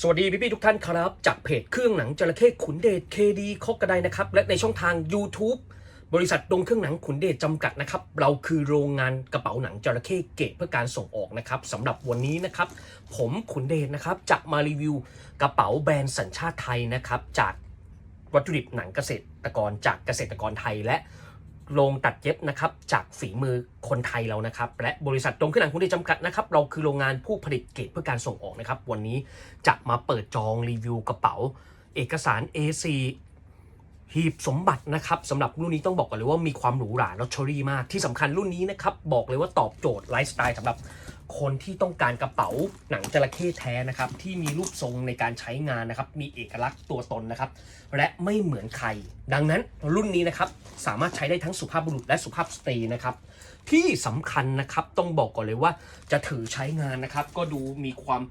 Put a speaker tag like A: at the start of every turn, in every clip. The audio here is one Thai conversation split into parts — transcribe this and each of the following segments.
A: สวัสดีพี่พี่ๆทุกท่านครับ จากเพจเครื่องหนังจระเข้ขุนเดชเคดีคอกกระไดนะครับ และในช่องทาง YouTube บริษัทดงเครื่องหนังขุนเดชจำกัดนะครับ เราคือโรงงานกระเป๋าหนังจระเข้เกตเพื่อการส่งออกนะครับสำหรับวันนี้นะครับ ผมขุนเดชนะครับจะมารีวิวกระเป๋าแบรนด์สัญชาติไทยนะครับ จากวัตถุดิบหนังเกษตรกรจากเกษตรกรไทยและ โรงตัดเย็บนะครับจากฝีมือคนไทยเรานะครับ และบริษัทตรงขึ้นหลังคุณได้จำกัดนะครับ เราคือโรงงานผู้ผลิตเกรดเพื่อการส่งออกนะครับ วันนี้จะมาเปิดจองรีวิวกระเป๋า เอกสาร A4 หีบสมบัตินะครับสำหรับรุ่นนี้ต้องบอกก่อนเลยว่ามีความหรูหราลักชัวรี่มากที่สำคัญรุ่นนี้นะครับ บอกเลยว่าตอบโจทย์ไลฟ์สไตล์สำหรับ คนที่ต้องการกระเป๋าหนังจระเข้แท้นะครับ ที่มีรูปทรงในการใช้งานนะครับ มีเอกลักษณ์ตัวตนนะครับ และไม่เหมือนใคร ดังนั้นรุ่นนี้นะครับ สามารถใช้ได้ทั้งสุภาพบุรุษและสุภาพสตรีนะครับ ที่สำคัญนะครับต้องบอกก่อนเลยว่าจะถือใช้งานนะครับ ก็ดูมีความ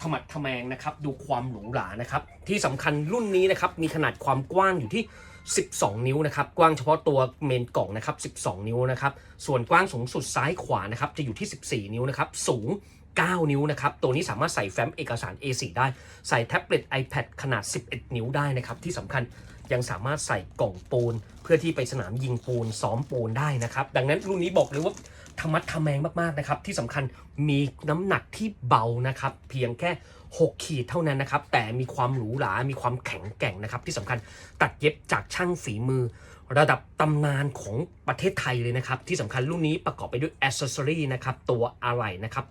A: ถมัดทแมงนะครับ ดูความหรูหรานะครับ ที่สำคัญรุ่นนี้นะครับมีขนาดความกว้างอยู่ที่ 12 นิ้วนะครับ กว้างเฉพาะตัวเมนกล่องนะครับ 12 นิ้วนะครับ ส่วนกว้างสูงสุดซ้ายขวานะครับ จะอยู่ที่ 14 นิ้วนะครับ สูง 9 นิ้วนะครับ ตัวนี้สามารถใส่แฟ้มเอกสาร A4 ได้ ใส่แท็บเล็ต iPad ขนาด 11 นิ้วได้นะครับ ที่สำคัญยังสามารถใส่กล่องปูน เพื่อที่ไปสนามยิงปูนซ้อมปูนได้นะครับ ดังนั้นรุ่นนี้บอกเลยว่า ธรรมัดทะแมงมากๆนะครับ ที่สำคัญมีน้ำหนักที่เบานะครับ เพียงแค่ 6 ขีดเท่านั้นนะครับ แต่มีความหรูหรา มีความแข็งแกร่งนะครับ ที่สำคัญตัดเย็บจากช่างฝีมือ ระดับตำนานของประเทศไทยเลยนะครับ ที่สำคัญรุ่นนี้ประกอบไปด้วยอ c เซอรีนะครับ ตัวอะไหล่นะครับ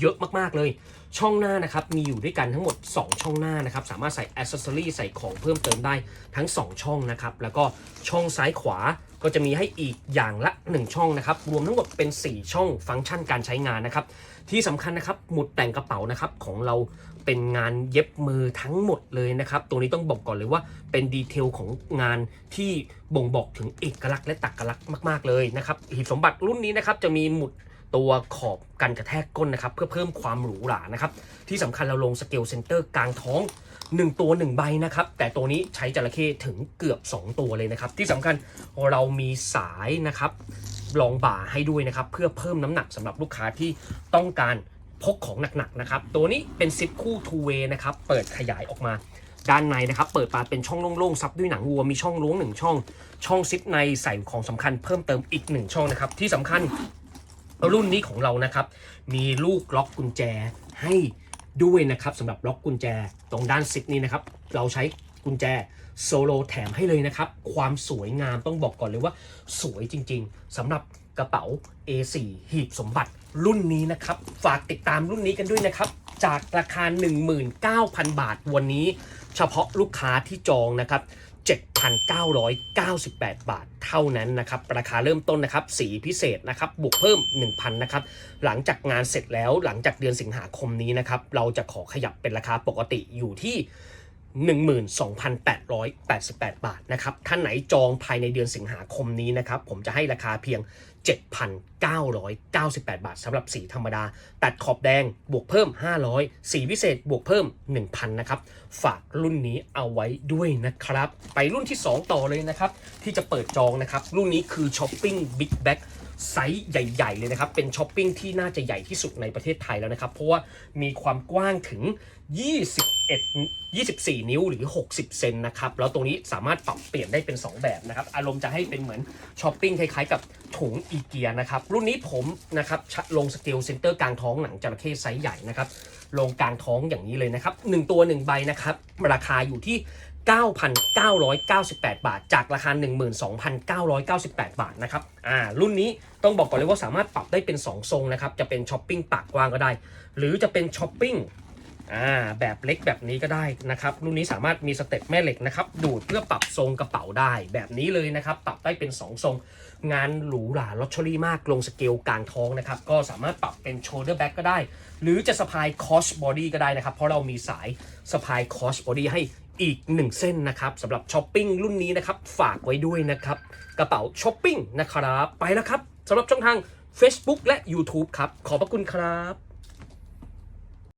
A: เยอะมากๆเลย ช่องหน้านะครับมีอยู่ด้วยกันทั้งหมด 2 ช่องหน้านะครับสามารถใส่อ c เซ s ซอรีใส่ของเพิ่มเติมได้ทั้ง 2 ช่องนะครับแล้วก็ช่องซ้ายขวาก็จะมีให้อีกอย่างละ 1 ช่องนะครับรวมทั้งหมดเป็น 4 ช่องฟังก์ชันการใช้งานนะครับที่สำคัญนะครับหมุดแต่งกระเป๋านะครับของเราเป็นงานเย็บมือทั้งหมดเลยนะครับตัวนี้ต้องบอกก่อนเลยว่าเป็นดีเทลของงานที่บ่งบอกถึงเอกลักษณ์และตักลักษณ์มาก ๆเลยนะครับหีบสมบัติรุ่นนี้นะครับจะมีหมุด ตัวขอบกันกระแทกก้นนะครับ เพื่อเพิ่มความหรูหรานะครับ ที่สำคัญเราลงสเกลเซนเตอร์กลางท้อง 1 ตัว 1 ใบนะครับ แต่ตัวนี้ใช้จระเข้ถึงเกือบ 2 ตัวเลยนะครับ ที่สำคัญเรามีสายนะครับรองบ่าให้ด้วยนะครับ เพื่อเพิ่มน้ำหนักสำหรับลูกค้าที่ต้องการพกของหนักๆนะครับ ตัวนี้เป็นซิปคู่ two way นะครับ เปิดขยายออกมาด้านในนะครับ เปิดมาเป็นช่องโล่งๆซับด้วยหนังวัวมีช่องล้วงหนึ่งช่อง ช่องซิปในใส่ของสำคัญเพิ่มเติมอีกหนึ่งช่องนะครับ ที่สำคัญ รุ่นนี้ของเรานะครับ มีลูกล็อกกุญแจให้ด้วยนะครับสำหรับล็อกกุญแจตรงด้านซิปนี้นะครับ เราใช้กุญแจโซโลแถมให้เลยนะครับ ความสวยงามต้องบอกก่อนเลยว่า สวยจริงๆสำหรับกระเป๋า A4 หีบสมบัติรุ่นนี้นะครับ ฝากติดตามรุ่นนี้กันด้วยนะครับ จากราคา 19,000 บาทวันนี้ เฉพาะลูกค้าที่จองนะครับ 1,998 บาทเท่านั้นนะครับ ราคาเริ่มต้นนะครับ สีพิเศษนะครับ บวกเพิ่ม 1,000 นะครับ หลังจากงานเสร็จแล้วหลังจากเดือนสิงหาคมนี้นะครับ เราจะขอขยับเป็นราคาปกติอยู่ที่ 12,888 บาทนะครับท่านไหนจองภายในเดือนสิงหาคมนี้นะครับ ผมจะให้ราคาเพียง 7,998 บาทสำหรับสีธรรมดา ตัดขอบแดงบวกเพิ่ม 500 สีพิเศษบวกเพิ่ม 1,000 นะครับ ฝากรุ่นนี้เอาไว้ด้วยนะครับ ไปรุ่นที่ 2 ต่อเลยนะครับ ที่จะเปิดจองนะครับ รุ่นนี้คือช้อปปิ้งบิ๊กแบ็ ไซส์ใหญ่ ๆ เลยนะครับ เป็นช้อปปิ้งที่น่าจะใหญ่ที่สุดในประเทศไทยแล้วนะครับ เพราะว่ามีความกว้างถึง 21 24 นิ้วหรือ 60 เซนนะครับ แล้วตรงนี้สามารถปรับเปลี่ยนได้เป็น 2 แบบนะครับ อารมณ์จะให้เป็นเหมือนช้อปปิ้งคล้ายๆ กับถุงอีเกียนะครับ รุ่นนี้ผมนะครับลงสเกลเซนเตอร์กลางท้องหนังจระเข้ไซส์ใหญ่นะครับลงกลางท้องอย่างนี้เลยนะครับ 1 ตัว 1 ใบนะครับ ราคาอยู่ที่ 9,998 บาท จากราคา 12,998 บาทนะครับ อ่า รุ่นนี้ต้องบอกก่อนเลยว่าสามารถปรับได้เป็น 2 ทรงนะครับ จะเป็นช้อปปิ้งปากกว้างก็ได้ หรือจะเป็นช้อปปิ้ง อ่า แบบเล็กแบบนี้ก็ได้นะครับ รุ่นนี้สามารถมีสเต็ปแม่เหล็กนะครับ ดูดเพื่อปรับทรงกระเป๋าได้ แบบนี้เลยนะครับ ปรับได้เป็น 2 ทรง งานหรูหราลอตเตอรี่มาก ลงสเกลกลางท้องนะครับ ก็สามารถปรับเป็นโชเดอร์แบ็กก็ได้ หรือจะสะพายคอสบอดี้ก็ได้นะครับ เพราะเรามีสายสะพายคอสบอดี้ให้ อีก 1 เส้นนะครับสำหรับช้อปปิ้งรุ่นนี้นะครับ ฝากไว้ด้วยนะครับ กระเป๋าช้อปปิ้งนะครับ ไปแล้วครับสำหรับช่องทาง Facebook และ YouTube ครับ ขอบพระคุณครับ